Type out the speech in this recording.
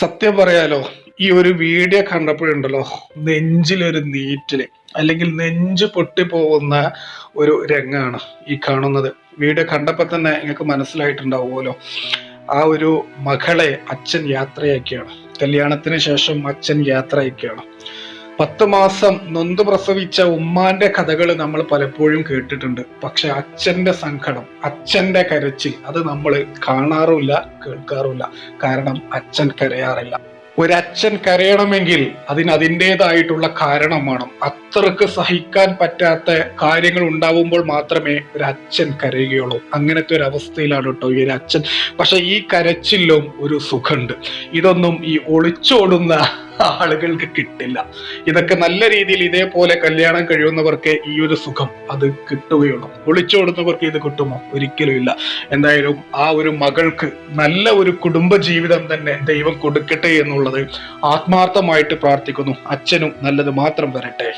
സത്യം പറയാലോ ഈ ഒരു വീഡിയോ കണ്ടപ്പോഴുണ്ടല്ലോ നെഞ്ചിലൊരു നീറ്റിൽ അല്ലെങ്കിൽ നെഞ്ച് പൊട്ടിപ്പോകുന്ന ഒരു രംഗമാണ് ഈ കാണുന്നത്. വീഡിയോ കണ്ടപ്പോൾ തന്നെ നിങ്ങൾക്ക് മനസ്സിലായിട്ടുണ്ടാവുമല്ലോ. ആ ഒരു മകളെ അച്ഛൻ യാത്രയാക്കിയാണ്. കല്യാണത്തിന് ശേഷം അച്ഛൻ യാത്രയാക്കിയാണ്. പത്ത് മാസം നൊന്ത് പ്രസവിച്ച ഉമ്മാന്റെ കഥകൾ നമ്മൾ പലപ്പോഴും കേട്ടിട്ടുണ്ട്. പക്ഷെ അച്ഛന്റെ സങ്കടം അച്ഛന്റെ കരച്ചിൽ അത് നമ്മൾ കാണാറുമില്ല കേൾക്കാറുമില്ല. കാരണം അച്ഛൻ കരയാറില്ല. ഒരച്ഛൻ കരയണമെങ്കിൽ അതിന് അതിന്റെതായിട്ടുള്ള കാരണം വേണം. അത്രയ്ക്ക് സഹിക്കാൻ പറ്റാത്ത കാര്യങ്ങൾ ഉണ്ടാവുമ്പോൾ മാത്രമേ ഒരു അച്ഛൻ കരയുകയുള്ളൂ. അങ്ങനത്തെ ഒരു അവസ്ഥയിലാണ് കേട്ടോ ഈ ഒരു അച്ഛൻ പക്ഷെ ഈ കരച്ചിലും ഒരു സുഖമുണ്ട്. ഇതൊന്നും ഈ ഒളിച്ചോടുന്ന ആളുകൾക്ക് കിട്ടില്ല. ഇതൊക്കെ നല്ല രീതിയിൽ ഇതേപോലെ കല്യാണം കഴിയുന്നവർക്ക് ഈ ഒരു സുഖം അത് കിട്ടുകയുള്ളൂ. ഒളിച്ചോടുന്നവർക്ക് ഇത് കിട്ടുമോ? ഒരിക്കലും ഇല്ല. എന്തായാലും ആ ഒരു മകൾക്ക് നല്ല ഒരു കുടുംബ ജീവിതം തന്നെ ദൈവം കൊടുക്കട്ടെ എന്നുള്ളത് ആത്മാർത്ഥമായിട്ട് പ്രാർത്ഥിക്കുന്നു. അച്ഛനും നല്ലത് മാത്രം വരട്ടെ.